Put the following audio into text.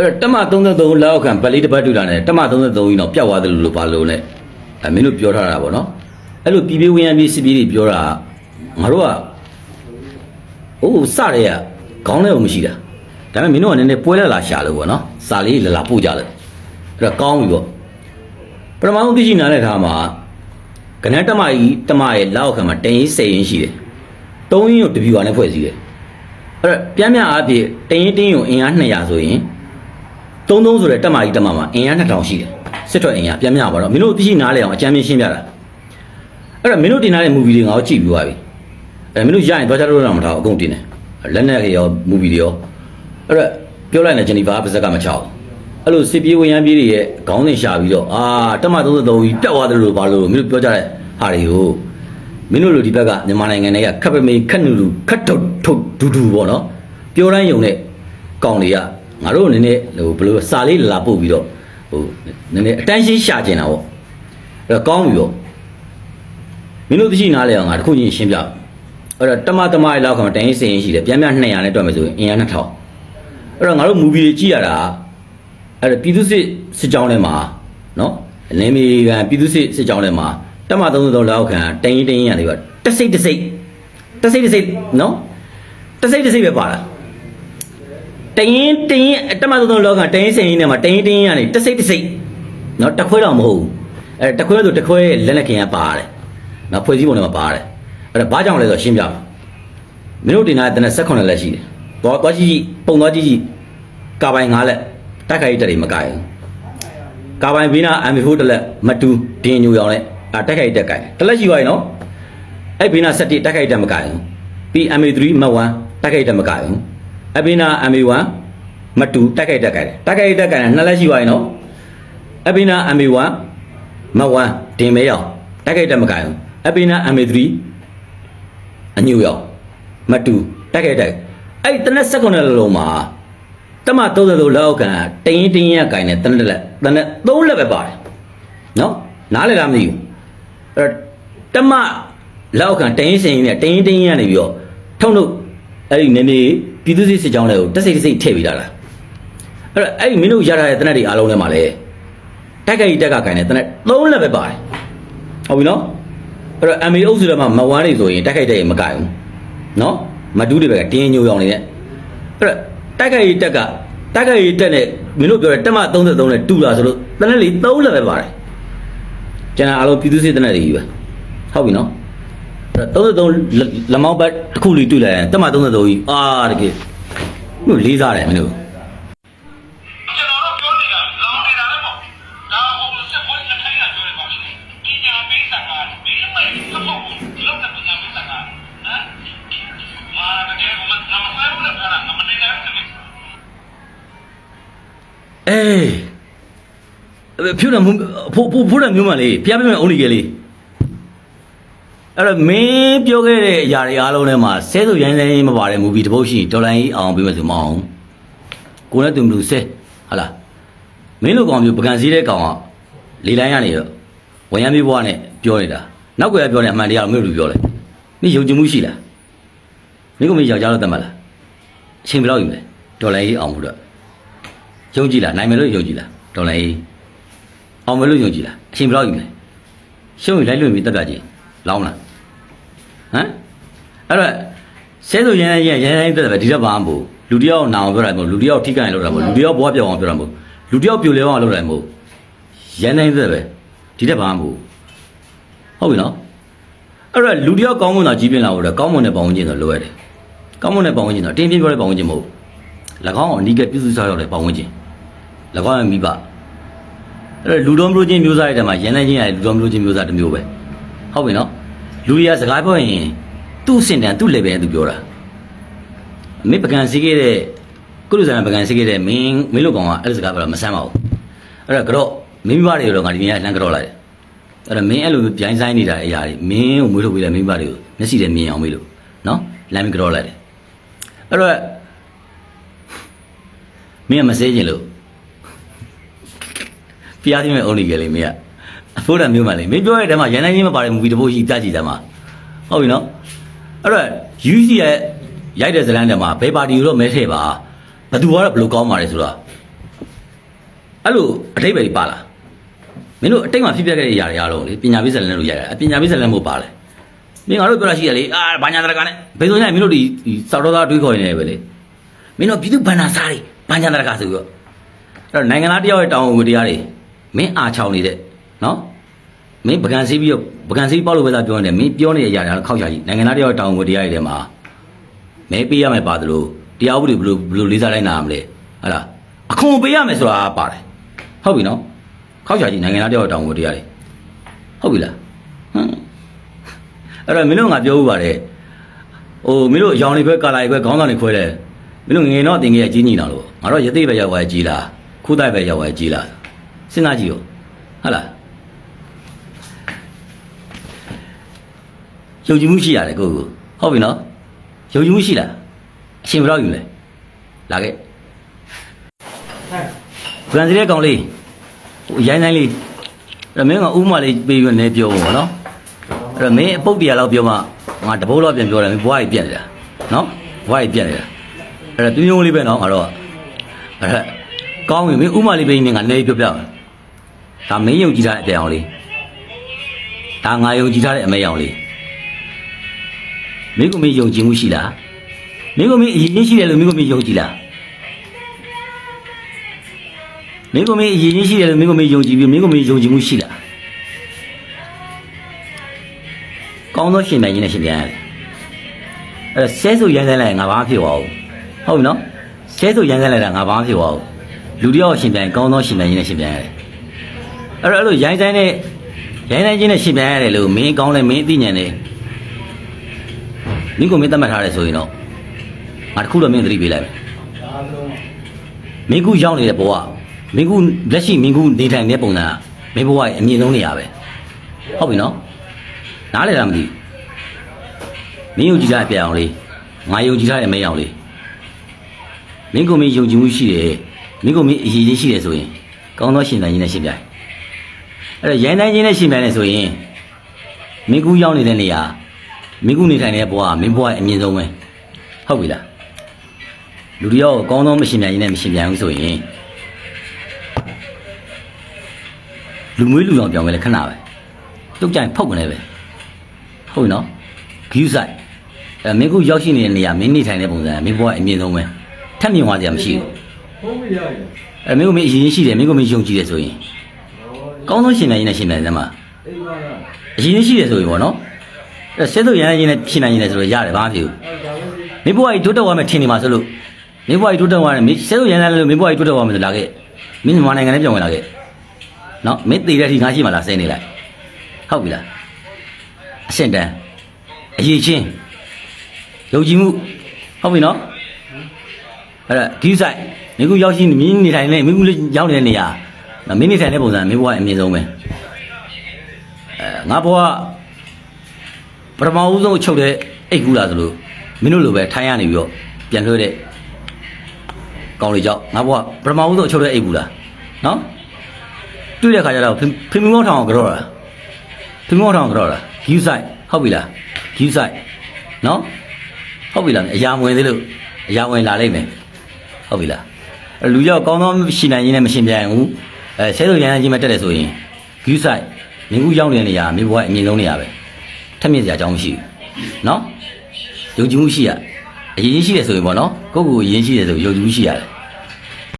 အဲ့တော့တက်မ33လောက်ခံဗလီတစ်ပတ်တူတာနဲ့တက်မ33ကြီးတော့ပြတ်သွားတယ်လို့ပါလို့နဲ့အဲမင်းတို့ပြောထားတာပေါ့နော်အဲ့လိုပြည်ပြည်ဝင်ရပြည်စီပြည်တွေပြောတာငါတို့ကဟိုစရဲကခေါင်းထဲကိုမရှိတာဒါပေမဲ့မင်းတို့ကနည်းနည်းပွဲလက်လာရှာလို့ပေါ့နော်စာလေးလာလာပို့ကြတယ်အဲ့တော့ကောင်းပြီပေါ့ပထမဆုံးသိရှိနားလည်ထားမှာကနန်းတက်မကြီးတက်မရဲ့လောက်ခံမှာတင်ရင်စိတ်ရင်ရှိတယ်သုံးရင်းကိုတပြူပါနဲ့ဖွဲ့စည်းတယ်အဲ့တော့ပြန်ပြန်အားဖြင့်တင်ရင်တင်းကိုအင်အား200ဆိုရင် 33ဆိုတဲ့တက်မကြီးတက်မမှာအင်အား2000ရှိတယ်စစ်ထွက်အင်အားပြန်ပြန်ပါတော့မင်းတို့သိရှိနားလည်အောင်အကြမ်းမြင်ရှင်းပြတာအဲ့တော့မင်းတို့တင်ထားတဲ့ movie တွေငါတို့ကြည့်ပြီးသွားပြီအဲ့မင်းတို့ရရင်သွားကြလို့တော့မထားဘူးအကုန်တင်တယ်လက်နဲ့ရော movie တွေရောအဲ့တော့ပြောလိုက်နေဂျနီဖာပါဇက်ကမချောက်အဲ့လိုစစ်ပြေးဝင်ရန်ပြေးတွေရဲ့ခေါင်းစဉ်ရှာပြီးတော့အာတက်မ33ကြီးတက်သွားတယ်လို့ဘာလို့မင်းတို့ပြောကြတဲ့ဟာတွေကိုမင်းတို့လိုဒီဘက်ကမြန်မာနိုင်ငံတွေကခပ်ပမေခက်နူလူခတ်ထုတ်ထုတ်ဒူဒူပေါ့နော်ပြောတိုင်းယုံတဲ့ကောင်တွေက ငါတို့နည်းနည်းဟိုဘယ်လိုစာလေးလာပို့ပြီးတော့ဟိုနည်းနည်းအတန်းရှင်းရှာကျင်တာပေါ့အဲ့တော့ကောင်းပြီပေါ့မင်းတို့သိရှိနားလဲအောင်ငါတစ်ခုချင်းရှင်းပြအဲ့တော့တမတမရဲ့လောက်ကောင်တိုင်းစင်ရင်ရှိတယ်ပြန်ပြန်200နဲ့တွက်မယ်ဆိုရင်အင်အား2000အဲ့တော့ငါတို့မူဗီတွေကြည့်ရတာအဲ့တော့ပြည်သူစစ်စစ်ကြောင်းထဲမှာနော်လင်းမီကန်ပြည်သူစစ်စစ်ကြောင်းထဲမှာတမ33လောက်ခံတိုင်းတိုင်းရတယ်ကတစိတ်တစိတ်တစိတ်တစိတ်နော်တစိတ်တစိတ်ပဲပါတာ တရင်တရင်အတမသုံးသုံးလောကတရင်စင်ရင်းထဲမှာတရင်တရင်ကနေတစိတ်တစိတ်နော်တခွဲတော့မဟုတ်ဘူးအဲတခွဲဆိုတခွဲလက်လက်ခင်ကပါတယ်နော်ဖွဲ့စည်းပုံထဲမှာပါတယ်အဲ့ဒါဘာကြောင့်လဲဆိုရှင်းပြပါမင်းတို့တင်ထားတဲ့18လက်ရှိတယ်သွားသွားကြည့်ပုံသွားကြည့်ကြည့်ကာပိုင်9လက်တိုက်ခိုက်တက်တွေမကိုင်ကာပိုင်ဘီနာ MB4 တလက်မတူဒင်းညူရောင်လက်အဲတိုက်ခိုက်တက်ကိုင်တလက်ရှိပါရင်နော်အဲ့ဘီနာ7တိုက်ခိုက်တက်မကိုင်ပြီး MB3 မ1တိုက်ခိုက်တက်မကိုင်ဘူး အဘိနာ MV1 မတူတိုက်ခိုက်တက်ကြတယ်တိုက်ခိုက်တက်ကြတယ်နှစ်လက်ရှိသွားရင်နော်အပိနာ MA1 မတ်1တင်မဲရောက်တိုက်ခိုက်တက်မကြဘူးအပိနာ MA3 အညူရောက်မတူတိုက်ခိုက်တက်အဲ့ဒီတနက်စက္ကန့်လုံးမှာတမ30လောက်ကန်တင်းရင်တင်းရကင်တဲ့တနက်လက်တနက်3လက်ပဲပါတယ်နော်နားလည်လားမသိဘူးအဲ့တမလောက်ကန်တင်းရင်စင်ရင်နဲ့တင်းရင်တင်းရနေပြီးတော့ထုံထုတ်အဲ့ဒီနေနေ ပြည်သူစစ်စစ်ကြောင်းတွေကိုတက်စိတ်တက်စိတ်ထည့်ပေးတာလားအဲ့တော့အဲ့ဒီမင်းတို့ရထားတဲ့တနက်တွေအားလုံးထဲမှာလည်းတိုက်ခိုက်ရေးတက်ကခိုင်တဲ့တနက်၃လက်ပဲပါတယ်ဟုတ်ပြီနော်အဲ့တော့ MA အုပ်စုထဲမှာမဝမ်းနေဆိုရင်တိုက်ခိုက်တဲ့ရင်မကိုင်ဘူးနော်မတူးတွေပဲကတင်းညိုရောင်နေတဲ့အဲ့တော့တိုက်ခိုက်ရေးတက်ကတိုက်ခိုက်ရေးတက်နဲ့မင်းတို့ပြောတဲ့တက်မ33နဲ့တူလာဆိုလို့တနက်လေး၃လက်ပဲပါတယ်ကျန်တာအားလုံးပြည်သူစစ်တနက်တွေကြီးပဲဟုတ်ပြီနော်အဲ့တော့ 33လက်မောင်းဘက်တစ်ခုလေးတွေ့လိုက်ရင်တက်မ33ကြီးအာတကယ်မြို့လေးစားတယ်မင်းတို့ကျွန်တော်တို့ပြောနေတာလောင်နေတာလည်းပေါ့ဒါဟိုစက်ပေါ်စက်ထိုင်းတာပြောရပါရှင်ပညာပေးစကားဒီမဲ့စဖို့ဒီလိုတဲ့ပညာပေးစကားဟမ်မာတကယ်ကမနမဆွဲလို့လည်းပြောတာမနေနိုင်ဘူးအေးအဲ့ဖြူတယ်ဖိုးဖိုးဖိုးတယ်မျိုးမလေးဖျားပြမယ်အုံးလီကလေး အဲ့တော့မင်းပြောခဲ့တဲ့အရာတွေအားလုံးထဲမှာဆဲဆိုရိုင်းဆိုင်မပါတဲ့မူဗီတစ်ပုတ်ရှိဒေါ်လာကြီးအောင်ပေးမယ်ဆိုမအောင်ကိုနဲ့တူမလူဆဲဟာလားမင်းလိုကောင်မျိုးပကံစည်းတဲ့ကောင်ကလေလိုင်းကနေတော့ဝန်ရမ်းပြေးဘွားနဲ့ပြောနေတာနောက်ကရပြောနေအမှန်တရားကိုမင်းတို့ပြောလဲမင်းယုံကြည်မှုရှိလားမင်းကမင်းယောက်ျားလို့တတ်မှလားအချိန်ဘယ်လောက်ယူမလဲဒေါ်လာကြီးအောင်ဖို့တော့ယုံကြည်လားနိုင်မယ်လို့ယုံကြည်လားဒေါ်လာရေးအောင်မယ်လို့ယုံကြည်လားအချိန်ဘယ်လောက်ယူမလဲရှုံးရင်လိုက်လွင်ပြီးတက်ပြကြီးလောင်းလား ဟမ်အဲ့တော့ဆဲဆိုရမ်းရမ်းရမ်းရမ်းတက်တယ်ပဲဒီတော့ဘာမှမဟုတ်လူတယောက်နာအောင်ပြောတာမဟုတ်လူတယောက်ထိခိုက်လို့တာမဟုတ်လူတယောက်ဘဝပြောင်းအောင်ပြောတာမဟုတ်လူတယောက်ပြိုလဲအောင်လုပ်တာမဟုတ်ရမ်းရမ်းတက်တယ်ပဲဒီတော့ဘာမှမဟုတ်ဟုတ်ပြီနော်အဲ့တော့လူတယောက်ကောင်းမွန်တာကြီးပြင်းလာဖို့တော့ကောင်းမွန်တဲ့ပေါင်းဝင်ခြင်းဆိုလိုရတယ်ကောင်းမွန်တဲ့ပေါင်းဝင်ခြင်းဆိုတင်းပြင်းပြောတဲ့ပေါင်းဝင်ခြင်းမဟုတ်၎င်းအနိကပြုစုစားရောက်တဲ့ပေါင်းဝင်ခြင်း၎င်းရဲ့မိဘအဲ့တော့လူတော်မျိုးချင်းမျိုးစားရဲ့တဲမှာရန်နေချင်းရဲ့လူတော်မျိုးချင်းမျိုးစားတစ်မျိုးပဲဟုတ်ပြီနော် လူတွေကစကားပြောရင်သူ့စင်တန်သူ့ level နဲ့သူပြောတာမင်းပကံစီးခဲ့တဲ့ကုလူဆန်ပကံစီးခဲ့တဲ့မင်းမင်းလိုကောင်ကအဲ့လိုစကားပြောတာမဆမ်းပါဘူးအဲ့တော့ကတော့မင်းမိဘတွေတော့ငါဒီနေ့လှမ်းကြောလိုက်တယ်အဲ့တော့မင်းအဲ့လိုပြိုင်းဆိုင်နေတာအရာတွေမင်းကိုမွေးထုတ်ပေးတဲ့မိဘတွေကိုမျက်စိနဲ့မြင်အောင်မေးလို့နော်လမ်းပြီးကြောလိုက်တယ်အဲ့တော့မင်းကမစဲခြင်းလို့ဖျားသိမဲ့အုံးနေကြလေမင်းက အဖိုးတံမျိုးမှလေမင်းပြောတဲ့တဲမှာရန်နိုင်ချင်းမပါတဲ့မူဗီတစ်ပုတ်ရှိပြကြည့်တယ်မှာဟုတ်ပြီနော်အဲ့တော့ UC ရဲ့ရိုက်တဲ့ဇလန်းထဲမှာဘယ်ပါတီကိုတော့မဲထည့်ပါဘယ်သူကတော့ဘယ်လိုကောင်းပါလဲဆိုတော့အဲ့လိုအတိတ်ပဲပါလားမင်းတို့အတိတ်မှာဖြစ်ပျက်ခဲ့တဲ့ຢာတွေအားလုံးလေပညာပေးဇာတ်လမ်းလို့ရိုက်ရတာအပညာပေးဇာတ်လမ်းမို့ပါလေမင်းငါတို့ပြောတာရှိရလေအာဘာညာတရကနဲ့ဘယ်ဆိုရင်မင်းတို့ဒီဒီစောက်တော်သားတွေးခေါ်နေတယ်ပဲလေမင်းတို့ပြည်သူဗန္နာစားတွေဘာညာတရကဆိုပြီးတော့အဲ့တော့နိုင်ငံသားတယောက်ရဲ့တောင်းဝန်တရားတွေမင်းအားချောင်းနေတဲ့ နော်မင်းပကံစီးပြီးတော့ပကံစီးပေါက်လို့ပဲသာပြောနေတယ်မင်းပြောနေတဲ့အရာတွေခောက်ချာကြီးနိုင်ငံသားတယောက်ရဲ့တောင်းဝန်တရားတွေထဲမှာမဲပေးရမယ်ပါသလိုတရားဥပဒေဘယ်လိုဘယ်လိုလေးစားလိုက်နာရမလဲဟုတ်လားအခွန်ပေးရမယ်ဆိုတာပါတယ်ဟုတ်ပြီနော်ခောက်ချာကြီးနိုင်ငံသားတယောက်ရဲ့တောင်းဝန်တရားတွေဟုတ်ပြီလားဟမ်အဲ့တော့မင်းတို့ငါပြောဥပါတယ်ဟိုမင်းတို့ရောင်တွေခွဲကာလာတွေခွဲခေါင်းဆောင်တွေခွဲတယ်မင်းတို့ငငယ်တော့တင်ငယ်ကြီးညီလာလို့ငါတို့ရသေးပဲရောက်သွားကြီးလားခုတိုက်ပဲရောက်သွားကြီးလားစဉ်းစားကြည့်ရောဟုတ်လား ယုံကြည်မှုရှိရတယ်ကိုကိုဟုတ်ပြီနော်ယုံကြည်မှုရှိလားအရှင်ဘယ်တော့ယူလဲလာခဲ့ဗရန်စီရဲ့ကောင်လေးဟိုရိုင်းတိုင်းလေးအဲ့တော့မင်းကဥမာလေးပေးပြီးနေပြောဖို့နော်အဲ့တော့မင်းအပုတ်တရားလောက်ပြောမှငါတဘိုးလောက်ပြန်ပြောတယ်မင်းဘွားကြီးပြက်နေတာနော်ဘွားကြီးပြက်နေတာအဲ့တော့ပြင်းပြင်းလေးပဲနော်ငါတော့အဲ့ဒါကောင်းပြီမင်းဥမာလေးပေးနေငါနေပြောပြမယ်ဒါမင်းယုံကြည်ထားတဲ့အပြောင်လေးဒါငါယုံကြည်ထားတဲ့အမေအောင်လေး မင်းကမင်းယုံကြည်မှုရှိလားမင်းကမင်းအရင်ရှိတယ်လို့မင်းကမင်းယုံကြည်လားမင်းကမင်းအရင်ရှိတယ်လို့မင်းကမင်းယုံကြည်ပြီးမင်းကမင်းယုံကြည်မှုရှိလားကောင်းသောရှင်ပြန်ခြင်းနဲ့ရှင်ပြန်ရတယ်အဲ့ဒါဆဲဆိုရမ်းဆိုင်လိုက်ရင်ငါဘာမှဖြစ်သွားဘူးဟုတ်ပြီနော်ဆဲဆိုရမ်းဆိုင်လိုက်တာငါဘာမှဖြစ်သွားဘူးလူတယောက်ရှင်ပြန်ရင်ကောင်းသောရှင်ပြန်ခြင်းနဲ့ရှင်ပြန်ရတယ်အဲ့တော့အဲ့လိုရိုင်းဆိုင်နဲ့ရိုင်းဆိုင်ခြင်းနဲ့ရှင်ပြန်ရတယ်လို့မင်းကောင်းတယ်မင်းအသိဉာဏ်နဲ့ မင်းကိုမင်းသတ်မှတ်ထားတယ်ဆိုရင်တော့ငါတခုတော့မင်းသတိပေးလိုက်မယ်မင်းကူရောက်နေတဲ့ဘဝမင်းကူလက်ရှိမင်းကူနေထိုင်နေတဲ့ပုံစံကမင်းဘဝရဲ့အမြင့်ဆုံးနေရာပဲဟုတ်ပြီနော်နားလည်လားမသိဘူးမင်းယုံကြည်ထားတဲ့အပြအောင်လေးငါယုံကြည်ထားတဲ့မင်းအောင်လေးမင်းကိုမင်းယုံကြည်မှုရှိတယ်မင်းကိုမင်းအရေးကြီးရှိတယ်ဆိုရင်ကောင်းသောရှင်တိုင်းကြီးနဲ့ရှင်ပြိုင်အဲ့တော့ရိုင်းတိုင်းကြီးနဲ့ရှင်ပြိုင်နေဆိုရင်မင်းကူရောက်နေတဲ့နေရာ မင်းကုနေထိုင်တဲ့ဘဝကမင်းဘဝရဲ့အမြင့်ဆုံးပဲဟုတ်ပြီလားလူတယောက်ကိုကောင်းသောမရှင်ပြန်ရင်လည်းမရှင်ပြန်ဘူးဆိုရင်လူမွေးလူအောင်ပြောင်းပဲလေခဏပဲတုတ်ကြိုင်ဖုတ်ကနေပဲဟုတ်ပြီနော်ဂယူးဆိုင်အဲမင်းကုရောက်ရှိနေတဲ့နေရာမင်းနေထိုင်တဲ့ပုံစံကမင်းဘဝရဲ့အမြင့်ဆုံးပဲထက်မြင်သွားစရာမရှိဘူးဟုတ်ပြီရရအဲမင်းကမင်းအရင်ရှိတယ်မင်းကမင်းယုံကြည်တယ်ဆိုရင်ကောင်းသောရှင်ပြန်ရင်လည်းရှင်ပြန်စမ်းပါအိမ်ပါလားအရင်ရှိတယ်ဆိုရင်ပေါ့နော် အဲဆဲဆိုရမ်းရင်လည်းရှင်နိုင်ရင်လည်းဆိုတော့ရတယ်ဘာမှမဖြစ်ဘူးအဲ့ဒါလည်းမင်းဘွားကြီးတိုးတက်သွားမယ်ထင်နေမှာဆိုလို့မင်းဘွားကြီးတိုးတက်သွားတယ်မင်းဆဲလို့ရန်တယ်လို့မင်းဘွားကြီးတိုးတက်သွားမယ်ဆိုလာခဲ့မင်းမြန်မာနိုင်ငံနဲ့ပြောင်းဝင်လာခဲ့နော်မင်းတည်တဲ့အထိငါရှိမှလားဆဲနေလိုက်ဟုတ်ပြီလားအရှင်းတန်းအရေးချင်းယုံကြည်မှုဟုတ်ပြီနော်အဲ့ဒါဒီဆိုင်မင်းကရောက်ရှိမင်းနေထိုင်နေမင်းကရောက်နေတဲ့နေရာမင်းနေထိုင်တဲ့ပုံစံမင်းဘွားအမြင့်ဆုံးပဲအဲငါဘွား ပထမဦးဆုံးချုပ်တဲ့အိတ်ကူလာသလိုမင်းတို့လိုပဲထိုင်းရနေပြီးတော့ပြန်လွှဲတဲ့ကောင်းလေးကြောက်ငါဘွားပထမဦးဆုံးချုပ်တဲ့အိတ်ကူလာနော်တွေ့တဲ့ခါကျတော့ဖင်ဖင်မမောထောင်ကြောတာဖင်မောထောင်ကြောတာဂီးဆိုင်ဟုတ်ပြီလားဂီးဆိုင်နော်ဟုတ်ပြီလားအရာမဝင်သေးလို့အရာဝင်လာလိမ့်မယ်ဟုတ်ပြီလားအဲ့လူရောက်ကောင်းသောရှိနိုင်ရင်လည်းမရှင်ပြန်ဘူးအဲဆဲလို့ရန်ကြီးမတက်တယ်ဆိုရင်ဂီးဆိုင်မင်းကူရောက်နေတဲ့နေရာမင်းဘွားအမြင့်ဆုံးနေရာပဲ ထက်မြင့်စရာအကြောင်းမရှိဘူးနော်ယုံကြည်မှုရှိရအရင်ရှိတယ်ဆိုရင်ပေါ့နော်ကိုယ့်ကိုယ်ယဉ်ရှိတယ်ဆိုယုံကြည်မှုရှိရတယ်